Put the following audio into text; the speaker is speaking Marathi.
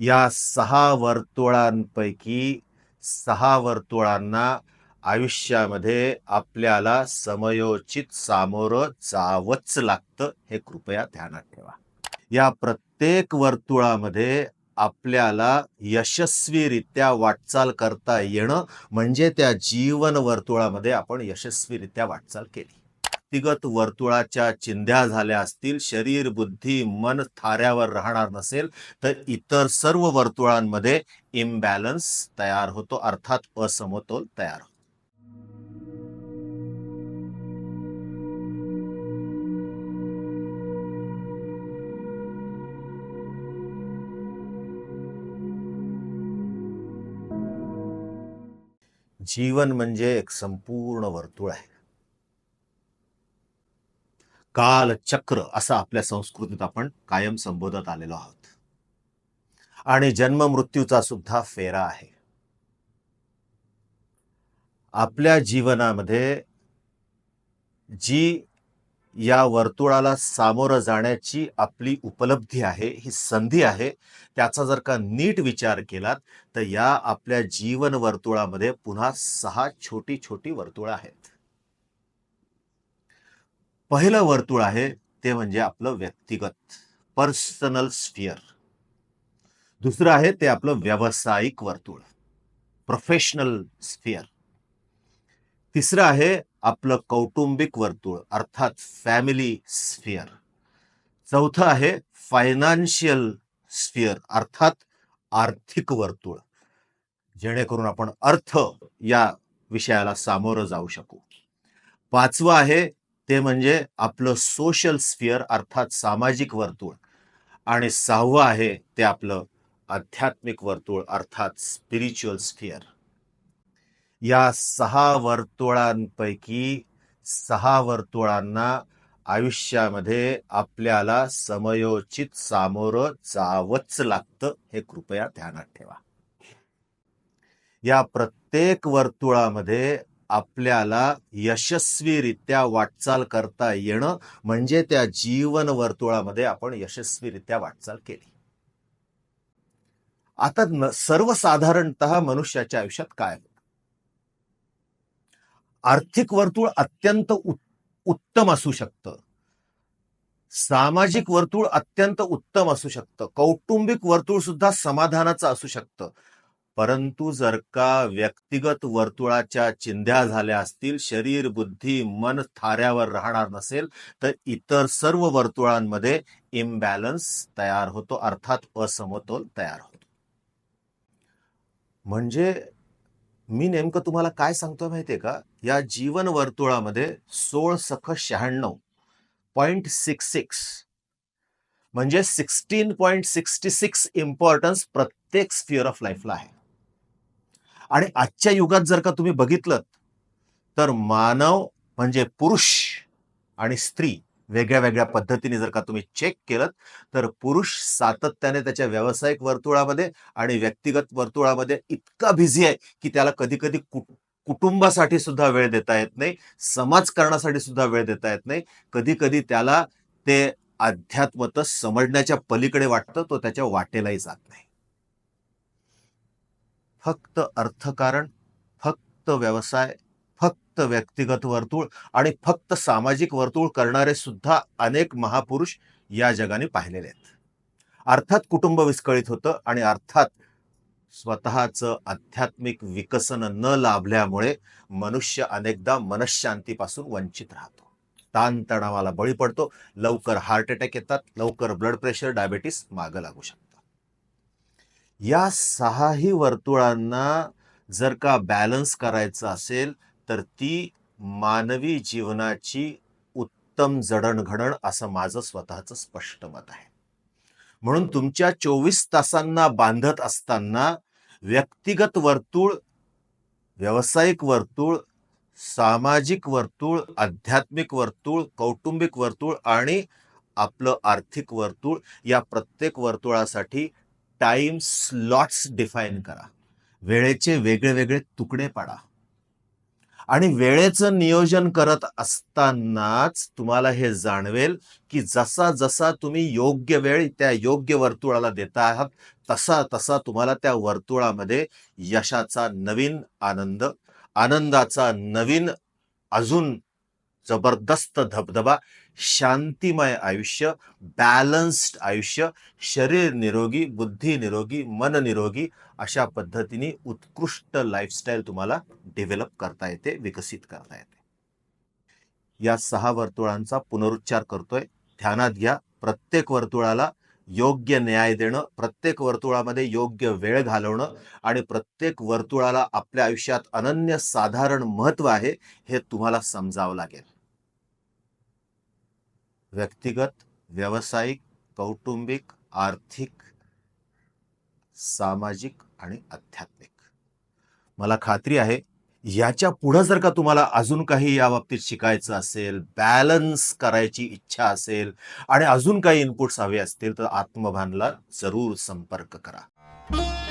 या सहा वर्तुळांपैकी सहा वर्तुळांना आयुष्यामध्ये आपल्याला समयोचित सामोरं जावंच लागतं हे कृपया ध्यानात ठेवा. या प्रत्येक वर्तुळामध्ये आपल्याला यशस्वीरित्या वाटचाल करता येणं म्हणजे त्या जीवन वर्तुळामध्ये आपण यशस्वीरित्या वाटचाल केली. व्यक्तिगत वर्तुळाच्या चिंध्या झाल्या असतील शरीर बुद्धी मन थाऱ्यावर राहणार नसेल तर इतर सर्व वर्तुळांमध्ये इम्बॅलन्स तयार होतो अर्थात असमतोल तयार होतो. जीवन म्हणजे एक संपूर्ण वर्तुळ आहे. कालचक्र असं आपल्या संस्कृतीत आपण कायम संबोधत आलेलो आहोत. आणि जन्म मृत्यूचा सुद्धा फेरा आहे. आपल्या जीवनामध्ये जी या वर्तुळाला सामोरं जाण्याची आपली उपलब्धी आहे ही संधी आहे त्याचा जर का नीट विचार केलात तर या आपल्या जीवन वर्तुळामध्ये पुन्हा सहा छोटी छोटी वर्तुळ आहेत. पहिलं वर्तुळ आहे ते म्हणजे आपलं व्यक्तिगत पर्सनल स्फिअर दुसरं आहे ते आपलं व्यावसायिक वर्तुळ प्रोफेशनल स्फिअर तिसरं आहे आपलं कौटुंबिक वर्तुळ अर्थात फॅमिली स्फिअर चौथं आहे फायनान्शियल स्फिअर अर्थात आर्थिक वर्तुळ जेणेकरून आपण अर्थ या विषयाला सामोरं जाऊ शकू. पाचवं आहे ते म्हणजे आपलं सोशल स्फिअर अर्थात सामाजिक वर्तुळ. आणि सहावं आहे ते आपलं आध्यात्मिक वर्तुळ अर्थात स्पिरिच्युअल स्फिअर या सहा वर्तुळांपैकी सहा वर्तुळांना आयुष्यामध्ये आपल्याला समयोचित सामोरं जावंच लागतं हे कृपया ध्यानात ठेवा. या प्रत्येक वर्तुळामध्ये आपल्याला यशस्वीरित्या वाटचाल करता येणं म्हणजे त्या जीवन वर्तुळामध्ये आपण यशस्वीरित्या वाटचाल केली. आता न- सर्वसाधारणत मनुष्याच्या आयुष्यात काय होतं? आर्थिक वर्तुळ अत्यंत उत्तम असू शकतं. सामाजिक वर्तुळ अत्यंत उत्तम असू शकतं. कौटुंबिक वर्तुळ सुद्धा समाधानाचं असू शकतं. परंतु जर का व्यक्तिगत वर्तुळाच्या चिंध्या झाल्या असतील शरीर बुद्धी मन थाऱ्यावर राहणार नसेल तर इतर सर्व वर्तुळांमध्ये इम्बॅलन्स तयार होतो अर्थात असमतोल तयार होतो. म्हणजे मी नेमकं तुम्हाला काय सांगतोय माहितीये का? या जीवन वर्तुळामध्ये सोळ सख शहाण्णव पॉइंट सिक्स सिक्स म्हणजे sixteen point sixty six importance प्रत्येक स्फिअर ऑफ लाईफला आहे. आणि आजच्या युगात जर का तुम्ही बघितलं तर मानव म्हणजे पुरुष आणि स्त्री वेगळ्या वेगळ्या पद्धतीने जर का तुम्ही चेक केलं तर पुरुष सातत्याने त्याच्या व्यावसायिक वर्तुळामध्ये आणि व्यक्तिगत वर्तुळामध्ये इतका बिझी आहे की त्याला कधी कधी कुटुंबासाठी सुद्धा वेळ देता येत नाही समाजकारणासाठी सुद्धा वेळ देता येत नाही. कधी कधी त्याला ते अध्यात्मत समजण्याच्या पलीकडे वाटतं तो त्याच्या वाटेलाही जात नाही. फक्त अर्थकारण फक्त व्यवसाय फक्त व्यक्तिगत वर्तुळ आणि फक्त सामाजिक वर्तुळ करणारे सुद्धा अनेक महापुरुष या जगाने पाहिलेले आहेत. अर्थात कुटुंब विस्कळीत होतं आणि अर्थात स्वतःचं आध्यात्मिक विकसन न लाभल्यामुळे मनुष्य अनेकदा मनशांतीपासून वंचित राहतो. ताणतणावाला बळी पडतो लवकर हार्ट अटॅक येतात लवकर ब्लड प्रेशर डायबेटीस मागं लागू शकतात. या सहाही वर्तुळांना जर का बॅलन्स करायचं असेल तर ती मानवी जीवनाची उत्तम जडणघडण असं माझं स्वतःचं स्पष्ट मत आहे. म्हणून तुमच्या चोवीस तासांना बांधत असताना व्यक्तिगत वर्तुळ व्यावसायिक वर्तुळ सामाजिक वर्तुळ आध्यात्मिक वर्तुळ कौटुंबिक वर्तुळ आणि आपलं आर्थिक वर्तुळ या प्रत्येक वर्तुळासाठी टाइम स्लॉट्स डिफाईन करा. वेळेचे वेगळे वेगळे तुकडे पाडा. आणि वेळेचं नियोजन करत असतानाच तुम्हाला हे जाणवेल की जसा जसा तुम्ही योग्य वेळ त्या योग्य वर्तुळाला देता आहात तसा तसा तुम्हाला त्या वर्तुळामध्ये यशाचा नवीन आनंद आनंदाचा नवीन अजून जबरदस्त धबधबा शांतिमय आयुष्य बॅलन्स्ड आयुष्य शरीर निरोगी बुद्धी निरोगी मन निरोगी अशा पद्धतीने उत्कृष्ट लाईफस्टाईल तुम्हाला डेव्हलप करता येते विकसित करता येते. या सहा वर्तुळांचा पुनरुच्चार करतोय. ध्यानात घ्या. प्रत्येक वर्तुळाला योग्य न्याय देणं प्रत्येक वर्तुळामध्ये योग्य वेळ घालवणं आणि प्रत्येक वर्तुळाला आपल्या आयुष्यात अनन्य साधारण महत्त्व आहे हे तुम्हाला समजावं लागेल. व्यक्तिगत व्यावसायिक कौटुंबिक आर्थिक सामाजिक आणि आध्यात्मिक. मला खात्री आहे याच्या पुढं जर का तुम्हाला अजून काही या बाबतीत शिकायचं असेल बॅलन्स करायची इच्छा असेल आणि अजून काही इनपुट्स हवे असतील तर आत्मभानला जरूर संपर्क करा.